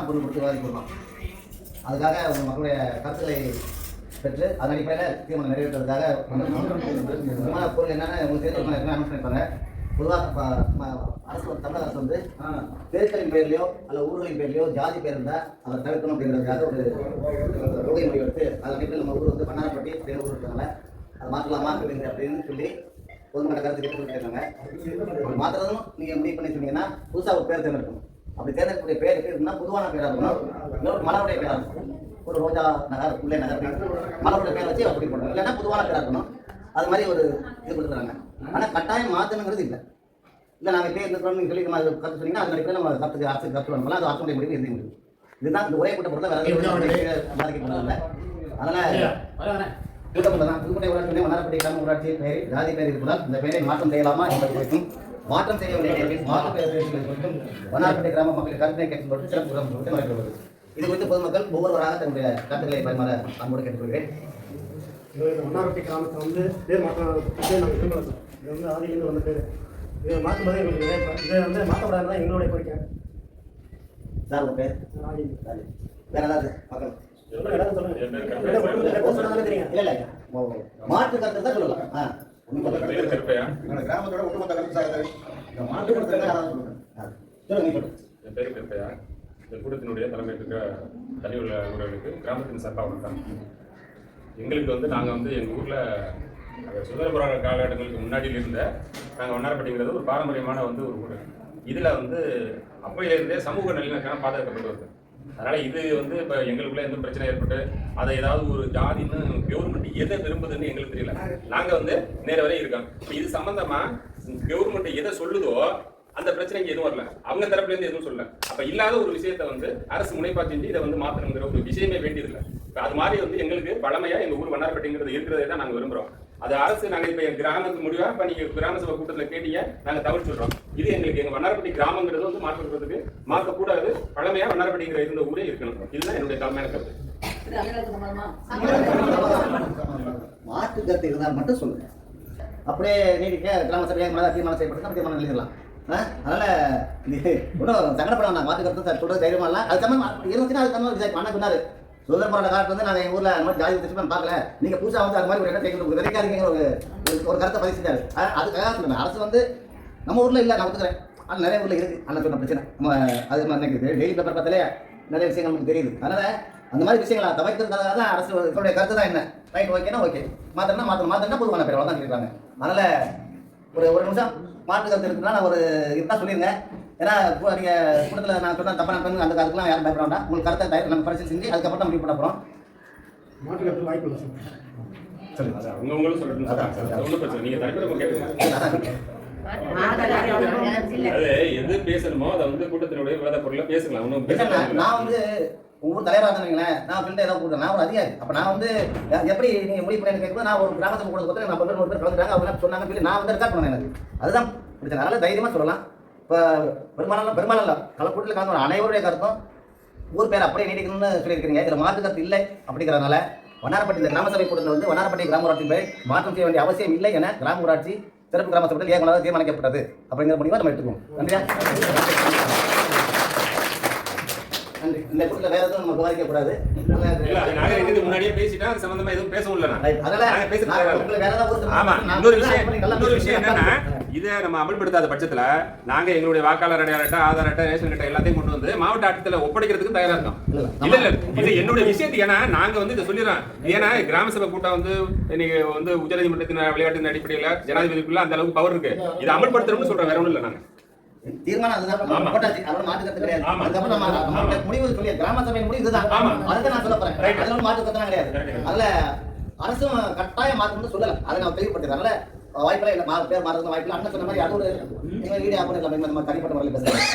பொருள் கொடுத்து விவாதிக்க போகிறோம் அதுக்காக உங்கள் மக்களுடைய கருத்துக்களை பெற்று அதன் அடிப்படையில் தீர்மானம் நிறைவேற்றுறதுக்காக முக்கியமான பொருள் என்னென்னு உங்களுக்கு தெரிஞ்சு அனௌன்ஸ் பண்ணிப்பாங்க பொதுவாக அரசு தமிழக அரசு வந்து தெருக்களின் பேர்லையோ அல்ல ஊர்களின் பேர்லையோ ஜாதி பேர் இருந்தால் அதை தவிர்க்கணும் அப்படிங்கிறதுக்காக ஒரு கொள்கை முடிவு எடுத்து அதன் அடிப்படையில் நம்ம ஊர் வந்து பண்ணாரப்பட்டி அப்படின்னு ஊர் இருக்காங்க அதை மாற்றலாமா அப்படின்னு அப்படின்னு சொல்லி பொதுமக்கள் கருத்து கேட்டு சொல்லியிருக்காங்க மாற்றுறதும் நீங்கள் முடிவு பண்ணி சொன்னீங்கன்னா புதுசாக ஒரு பேர் தேர்ந்தெடுக்கணும். அப்படி தேர்ந்தெடுக்கக்கூடிய பேர் எப்படி இருக்குன்னா பொதுவான பேராக இருக்கணும் மலருடைய பேராக இருக்கும். ஒரு ரோஜா நகர் உள்ளே நகர் மலருடைய பேர் வச்சு அப்படி பண்ணணும் இல்லைன்னா பொதுவான பேராக இருக்கணும். அது மாதிரி ஒரு இது கொடுத்துறாங்க ஆனால் கட்டாயம் மாற்றணுங்கிறது இல்லை. இல்லை நாங்கள் பேர் இருக்கிறோம் நீங்கள் சொல்லி நம்ம கற்று சொன்னீங்கன்னா அது அடிப்படையில் நம்ம கற்றுக்கு அரசு கற்று அது அரசுடைய முடிவு எந்த முடிவு? இதுதான் இந்த ஒரே கூட்ட பொறுத்த வேறு பாதிக்கப்படுறதில்ல அதனால் கூட்டத்தில் தான். புதுக்கோட்டை ஊராட்சி மன்னார்பட்டி கிராம ஊராட்சி பெயர் ஜாதி பெயர் இருப்பதால் இந்த பெயரை மாற்றம் செய்யலாமா என்பது குறித்தும் மாற்றம் செய்ய மன்னார்பட்டி கிராம மக்கள் கருத்தினை கேட்கும் பொழுது சிறப்பு நடைபெறுவது இது குறித்து பொதுமக்கள் ஒவ்வொருவராக தன்னுடைய கருத்துக்களை பரிமாற அன்போடு கேட்டுக்கொள்கிறேன். மன்னார்வட்டி கிராமத்தில் வந்து பேர் மாற்றம் இது வந்து ஆதியிலேருந்து வந்த பேர். இதை மாற்றும்போது எங்களுக்கு இதை வந்து மாற்றக்கூடாது தான் எங்களுடைய கோரிக்கை. சார் உங்கள் பேர். வேற ஏதாவது மக்கள்? சொல்லுங்க. தெரியும் இல்லை இல்லை. மாற்று கருத்து தான் சொல்லலாம். ஆ. ஒண்ணும் உங்க கிராமத்தோட ஒட்டுமொத்த கருத்து சார் இந்த மாற்று யாராவது சொல்லுங்க? என் பேர் கருப்பையா இந்த கூட்டத்தினுடைய தலைமை இருக்கிற தனி உள்ள ஊர்களுக்கு கிராமத்தின் சார்பாக வணக்கம். எங்களுக்கு வந்து நாங்கள் வந்து எங்கள் ஊரில் சுதந்திர போராட்ட காலகட்டங்களுக்கு முன்னாடியில் இருந்த நாங்கள் வண்ணாரப்பட்டிங்கிறது ஒரு பாரம்பரியமான வந்து ஒரு ஊர். இதில் வந்து அப்பையிலிருந்தே சமூக நல்லிணக்கம் பாதுகாக்கப்பட்டு வருது. அதனால் இது வந்து இப்போ எங்களுக்குள்ள எந்த பிரச்சனை ஏற்பட்டு அதை ஏதாவது ஒரு ஜாதின்னு கவர்மெண்ட் எதை விரும்புதுன்னு எங்களுக்கு தெரியல. நாங்கள் வந்து நேர வரையும் இருக்கோம். இப்போ இது சம்மந்தமாக கவர்மெண்ட் எதை சொல்லுதோ அந்த பிரச்சனைக்கு எதுவும் வரல. அவங்க தரப்புல இருந்து எதுவும் சொல்லல. அப்ப இல்லாத ஒரு விஷயத்த வந்து அரசு முனைப்பா செஞ்சு இதை வந்து மாத்தணுங்கிற ஒரு விஷயமே வேண்டியதில்லை. இப்போ அது மாதிரி வந்து எங்களுக்கு பழமையா எங்க ஊர் வண்ணார்பட்டிங்கிறது இருக்கிறதே தான் நாங்கள் விரும்புறோம். அது அரசு நாங்க இப்ப என் கிராமத்து முடிவா? இப்ப நீங்க கிராம சபை கூட்டத்துல கேட்டீங்க நாங்க தவறு சொல்றோம். இது எங்களுக்கு எங்க வண்ணாரப்பட்டி கிராமங்கிறது வந்து மாற்றுறதுக்கு மாற்றக்கூடாது. பழமையா வண்ணாரப்பட்டிங்கிற இருந்த ஊரே இருக்கணும். இதுதான் என்னுடைய தலைமையான கருத்து. மாற்று கருத்து இருந்தால் மட்டும் சொல்லுங்க. அப்படியே நீடிக்க கிராம சபையாக மனதாக தீர்மானம் செய்யப்பட்டு தீர்மானம் எழுதலாம் ஆ? அதனால இது ஒன்றும் சங்கடப்படாம மாற்று கருத்து சார் சொல்றது தைரியமா இல்லை. அது தமிழ் இருந்துச்சுன்னா அது தமிழ் விசாரி பண்ண சொன்னாரு. சுதந்திர போராட்ட காலத்துல வந்து நாங்கள் எங்கள் ஊரில் அந்த மாதிரி ஜாதி திட்டம் பார்க்கல. நீங்கள் புதுசாக வந்து அது மாதிரி ஒரு இடத்தை எங்களுக்கு விதைக்காதீங்க ஒரு ஒரு- கருத்தை பதிவு செஞ்சாரு. அதுக்காக சொல்லுங்க. அரசு வந்து நம்ம ஊரில் இல்லை நான் ஒத்துக்கிறேன். ஆனால் நிறைய ஊரில் இருக்குது அண்ணன் சொன்ன பிரச்சனை. நம்ம அது மாதிரி நினைக்குது டெய்லி பேப்பர் பார்த்தாலே நிறைய விஷயங்கள் நமக்கு தெரியுது. அதனால அந்த மாதிரி விஷயங்களை தவிர்க்கிறதுக்காக தான் அரசு இதனுடைய கருத்து தான் என்ன? ரைட் ஓகேனா ஓகே மாத்திரம்னா மாத்திரம் மாத்திரம்னா பொதுவான பேர். தான் சொல்லியிருக்காங்க. அதனால ஒரு ஒரு நிமிஷம் மாற்று கருத்து இருக்குன்னா நான் ஒரு இதுதான் சொல்லியிருந்தேன். ஏன்னா நீங்கள் கூட்டத்தில் நான் சொன்ன தப்பான பெண் அந்த அதுக்கெல்லாம் யாரும் பயப்பட வேண்டாம். உங்களுக்கு கருத்தை தயார் நம்ம பரிசீலனை செஞ்சு அதுக்கப்புறம் தான் முடிவு பண்ண போகிறோம் மாற்றுக்கிறது வாய்ப்பு இல்லை சார். சொல்லுங்க அது அவங்க அவங்களும் சொல்லட்டும். சார். அது ஒண்ணும் பிரச்சனை இல்லை. நீங்க தனிப்பட்ட கேட்டுங்க அது எது பேசணுமோ அதை வந்து கூட்டத்தினுடைய விவாத பொருளை பேசலாம் ஒன்றும் இல்ல, நான் நான் வந்து ஊர் தலைவராக இருந்தீங்களேன் நான் ஃப்ரெண்ட் ஏதாவது கூட்டேன் நான் ஒரு அதிகாரி. அப்போ நான் வந்து எப்படி நீங்கள் முடிவு பண்ணி கேட்கும்போது நான் ஒரு கிராமத்துக்கு கூட கொடுத்து நான் பக்கம் ஒரு பேர் கலந்துட்டாங்க அவங்க சொன்னாங்க சொல்லி நான் வந்து ரெக்கார்ட் பண்ணேன் எனக்கு. அதுதான். பிரச்சனை. அதனால தைரியமாக சொல்லலாம். இப்போ பெரும்பாலும் இல்லை கலக்கூட்டில் கலந்து அனைவருடைய கருத்தும் ஊர் பேர் அப்படியே நீடிக்கணும்னு சொல்லியிருக்கிறீங்க இதில் மாற்று கருத்து இல்லை அப்படிங்கிறதுனால வண்ணாரப்பட்டி இந்த கிராம சபை கூட்டத்தில் வந்து வண்ணாரப்பட்டி கிராம ஊராட்சி பேரை மாற்றம் செய்ய வேண்டிய அவசியம் இல்லை என கிராம ஊராட்சி சிறப்பு கிராம சபையில் ஏகமனதாக தீர்மானிக்கப்பட்டது. அப்படிங்கிற முடிவை நம்ம எடுத்துக்குவோம். நன்றியா? நன்றி. இந்த கூட்டத்தில் வேற எதுவும் நம்ம விவாதிக்க கூடாது. இல்ல அது நாங்க இதுக்கு முன்னாடியே பேசிட்டோம் அது சம்பந்தமா எதுவும் பேச முடியல. அதனால வேற ஏதாவது விஷயம். என்னன்னா இதை நம்ம அமல்படுத்தாத பட்சத்துல நாங்க எங்களுடைய வாக்காளர் அடையாள அட்டை ஆதார் அட்டை ரேஷன் அட்டை எல்லாத்தையும் கொண்டு வந்து மாவட்ட ஆட்சியத்துல ஒப்படைக்கிறதுக்கு தயாரா இருக்கோம். இல்ல, இல்ல இது என்னுடைய விஷயத்து. ஏன்னா நாங்க வந்து இதை சொல்லிடுறோம். ஏன்னா கிராம சபை கூட்டம் வந்து இன்னைக்கு வந்து உச்சநீதிமன்றத்தின் விளையாட்டின் அடிப்படையில ஜனாதிபதிக்குள்ள அந்த அளவுக்கு பவர் இருக்கு. இதை அமல்படுத்தணும்னு சொல்றோம் வேற ஒண்ணும் இல்ல நாங்க. தீர்மானம் அதுதான். போட்டாச்சு. அதோட மாற்று கருத்து கிடையாது. அதுக்கப்புறம் நம்ம முடிவு சொல்லி கிராம சபையின் முடிவு இதுதான். ஆமா. அதுதான் நான் சொல்ல போறேன். Right. அதுல ஒரு மாற்று கருத்துலாம் கிடையாது. அதுல அரசும் கட்டாயம் மாற்றணும்னு சொல்லல. அதை நான் தெளிவுபடுத்துறேன் அதனால வாய்ப்பெல்லாம் இல்லை. பேர் மாறதுக்கு வாய்ப்பு அண்ணன் சொன்ன மாதிரி அது ஒரு நீங்க வீடியோ ஆஃப் பண்ணிடலாம் நம்ம தனிப்பட்ட முறையில் பேசுகிறேன்